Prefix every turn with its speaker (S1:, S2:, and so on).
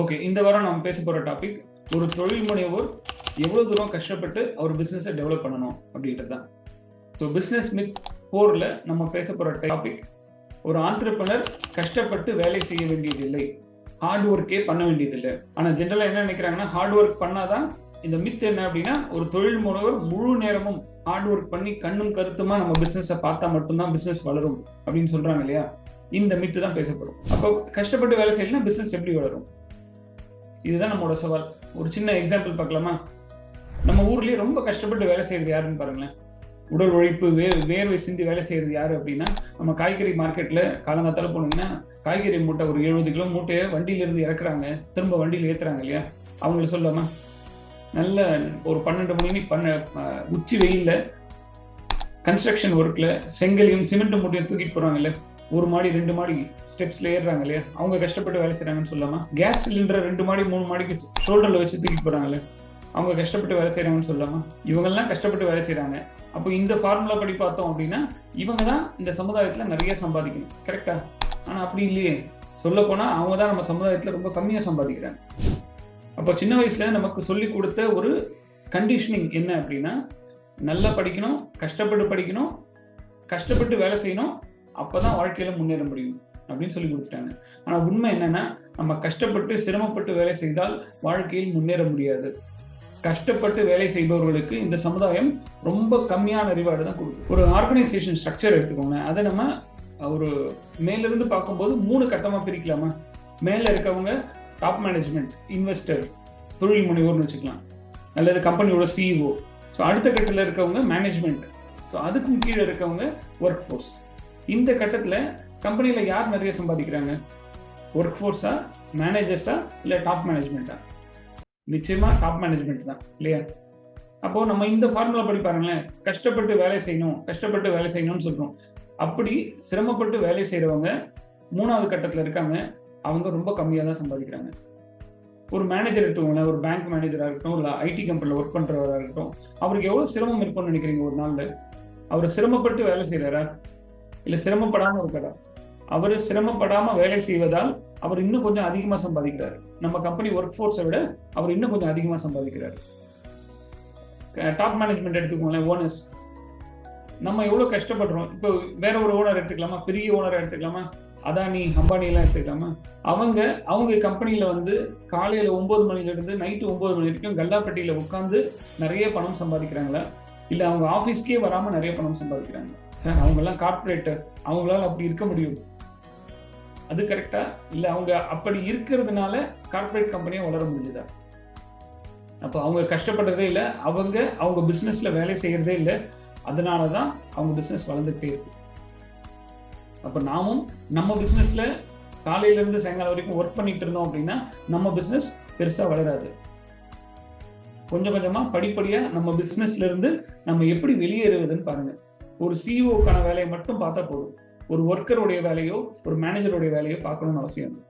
S1: Okay இந்த வாரம் நம்ம பேச போகிற டாபிக் ஒரு தொழில் முனைவோர் எவ்வளோ தூரம் கஷ்டப்பட்டு அவர் பிஸ்னஸை டெவலப் பண்ணணும் அப்படின்றது தான். ஸோ பிஸ்னஸ் மித் ஃபோரில் நம்ம பேச போகிற டாபிக் ஒரு ஆண்டர்பனர் கஷ்டப்பட்டு வேலை செய்ய வேண்டியதில்லை ஹார்ட் ஒர்க்கே பண்ண வேண்டியதில்லை. ஆனால் ஜென்ரலாக என்ன நினைக்கிறாங்கன்னா ஹார்ட் ஒர்க் பண்ணாதான் இந்த மித் என்ன அப்படின்னா ஒரு தொழில் முனைவர் முழு நேரமும் ஹார்ட் ஒர்க் பண்ணி கண்ணும் கருத்துமா நம்ம பிஸ்னஸை பார்த்தா மட்டும்தான் பிஸ்னஸ் வளரும் அப்படின்னு சொல்றாங்க இல்லையா? இந்த மித்து தான் பேசப்படும் அப்போ கஷ்டப்பட்டு வேலை செய்யலாம் பிஸ்னஸ் எப்படி வளரும்? இதுதான் நம்மளோட சவால். ஒரு சின்ன எக்ஸாம்பிள் பார்க்கலாமா? நம்ம ஊர்லேயே ரொம்ப கஷ்டப்பட்டு வேலை செய்யறது யாருன்னு பாருங்களேன். உடல் உழைப்பு வே வேர்வை சிந்தி வேலை செய்யறது யாரு அப்படின்னா நம்ம காய்கறி மார்க்கெட்ல காலங்காத்தால போனீங்கன்னா காய்கறி மூட்டை ஒரு எழுபது கிலோ மூட்டையை வண்டியிலேருந்து இறக்குறாங்க. திரும்ப வண்டியில் ஏத்துறாங்க இல்லையா? அவங்கள சொல்லாமா நல்ல ஒரு பன்னெண்டு மணி பண்ண உச்சி வெயில்ல கன்ஸ்ட்ரக்ஷன் ஒர்க்ல செங்கலையும் சிமெண்ட் மூட்டையும் தூக்கிட்டு போறாங்கல்ல ஒரு மாடி ரெண்டு மாடி ஸ்டெப்ஸ்ல ஏறுறாங்க இல்லையா? அவங்க கஷ்டப்பட்டு வேலை செய்யறாங்கன்னு சொல்லாம கேஸ் சிலிண்டரை ரெண்டு மாடி மூணு மாடிக்கு ஷோல்டர்ல வச்சு தூக்கிட்டு போறாங்களே அவங்க கஷ்டப்பட்டு வேலை செய்யறாங்கன்னு சொல்லாம இவங்கெல்லாம் கஷ்டப்பட்டு வேலை செய்யறாங்க அப்போ இந்த ஃபார்முலா படி பார்த்தோம் அப்படின்னா இவங்க தான் இந்த சமுதாயத்துல நிறைய சம்பாதிக்கணும். கரெக்டா ஆனா அப்படி இல்லையே. சொல்ல போனா அவங்க தான் நம்ம சமுதாயத்துல ரொம்ப கம்மியா சம்பாதிக்கிறாங்க. அப்போ சின்ன வயசுல நமக்கு சொல்லி கொடுத்த ஒரு கண்டிஷனிங் என்ன அப்படின்னா நல்லா படிக்கணும் கஷ்டப்பட்டு படிக்கணும் கஷ்டப்பட்டு வேலை செய்யணும் அப்போதான் வாழ்க்கையில முன்னேற முடியும் அப்படின்னு சொல்லி கொடுத்துட்டாங்க. ஆனா உண்மை என்னன்னா நம்ம கஷ்டப்பட்டு சிரமப்பட்டு வேலை செய்தால் வாழ்க்கையில் முன்னேற முடியாது. கஷ்டப்பட்டு வேலை செய்பவர்களுக்கு இந்த சமுதாயம் ரொம்ப கம்மியான ரிவார்டு தான் கொடுக்கும் ஒரு ஆர்கனைசேஷன் ஸ்ட்ரக்சர் எடுத்துக்கோங்க அதை நம்ம ஒரு மேலிருந்து பார்க்கும்போது மூணு கட்டமாக பிரிக்கலாமா? மேல இருக்கவங்க டாப் மேனேஜ்மெண்ட் இன்வெஸ்டர் தொழில் முனைவோர்னு வச்சுக்கலாம். அல்லது கம்பெனியோட சிஇஓ ஸோ அடுத்த கட்டத்தில் இருக்கவங்க மேனேஜ்மெண்ட் ஸோ அதுக்கும் கீழே இருக்கவங்க ஒர்க் ஃபோர்ஸ் இந்த கட்டத்தில் கம்பெனியில் யார் நிறைய சம்பாதிக்கிறாங்க? ஒர்க் ஃபோர்ஸா மேனேஜர்ஸா இல்லை டாப் மேனேஜ்மெண்ட்டா நிச்சயமாக டாப் மேனேஜ்மெண்ட் தான் இல்லையா? அப்போ நம்ம இந்த ஃபார்முலா படி பாருங்களேன். கஷ்டப்பட்டு வேலை செய்யணும் கஷ்டப்பட்டு வேலை செய்யணும்னு சொல்றோம். அப்படி சிரமப்பட்டு வேலை செய்கிறவங்க மூணாவது கட்டத்தில் இருக்காங்க. அவங்க ரொம்ப கம்மியாக தான் சம்பாதிக்கிறாங்க. ஒரு மேனேஜர் எடுத்துக்கோங்களேன். ஒரு பேங்க் மேனேஜராக இருக்கட்டும் இல்லை ஐடி கம்பெனியில் ஒர்க் பண்ணுறவராக இருக்கட்டும் அவருக்கு எவ்வளோ சிரமம் இருக்கும்னு நினைக்கிறீங்க ஒரு நாளில்? அவர் சிரமப்பட்டு வேலை செய்கிறாரா இல்லை சிரமப்படாமல் இருக்கிறார் அவர் சிரமப்படாமல் வேலை செய்வதால் அவர் இன்னும் கொஞ்சம் அதிகமாக சம்பாதிக்கிறார். நம்ம கம்பெனி ஒர்க் ஃபோர்ஸை விட அவர் இன்னும் கொஞ்சம் அதிகமாக சம்பாதிக்கிறார். டாப் மேனேஜ்மெண்ட் எடுத்துக்கோங்களேன் ஓனர்ஸ் நம்ம எவ்வளோ கஷ்டப்படுறோம்? இப்போ வேற ஒரு ஓனர் எடுத்துக்கலாமா? பெரிய ஓனர் எடுத்துக்கலாமா? அதானி அம்பானி எல்லாம் எடுத்துக்கலாமா? அவங்க அவங்க கம்பெனியில வந்து காலையில ஒன்பது மணிலேருந்து நைட்டு ஒன்பது மணி வரைக்கும் கல்லாப்பட்டியில் உட்காந்து நிறைய பணம் சம்பாதிக்கிறாங்களா? இல்ல அவங்க ஆஃபீஸ்க்கே வராம நிறைய பணம் சம்பாதிக்கிறாங்க சார் அவங்கெல்லாம் கார்பரேட்டர் அவங்களால அப்படி இருக்க முடியும். அது கரெக்டா இல்ல அவங்க அப்படி இருக்கிறதுனால கார்பரேட் கம்பெனியை வளர முடியுதா அப்போ அவங்க கஷ்டப்படுறதே இல்லை அவங்க அவங்க பிசினஸ்ல வேலை செய்யறதே இல்லை அதனால தான் அவங்க பிசினஸ் வளர்ந்துகிட்டே இருக்கு. அப்போ நாமும் நம்ம பிசினஸ்ல காலையில இருந்து சாயங்காலம் வரைக்கும் ஒர்க் பண்ணிட்டு இருந்தோம் அப்படின்னா நம்ம பிசினஸ் பெருசா வளராது. கொஞ்சம் கொஞ்சமா படிப்படியா நம்ம பிசினஸ்ல இருந்து நம்ம எப்படி வெளியேறுவதுன்னு பாருங்க. ஒரு சிஇஓக்கான வேலையை மட்டும் பார்த்தா போதும். ஒரு ஒர்க்கருடைய வேலையோ ஒரு மேனேஜருடைய வேலையோ பார்க்கணும்னு அவசியம் இல்லை.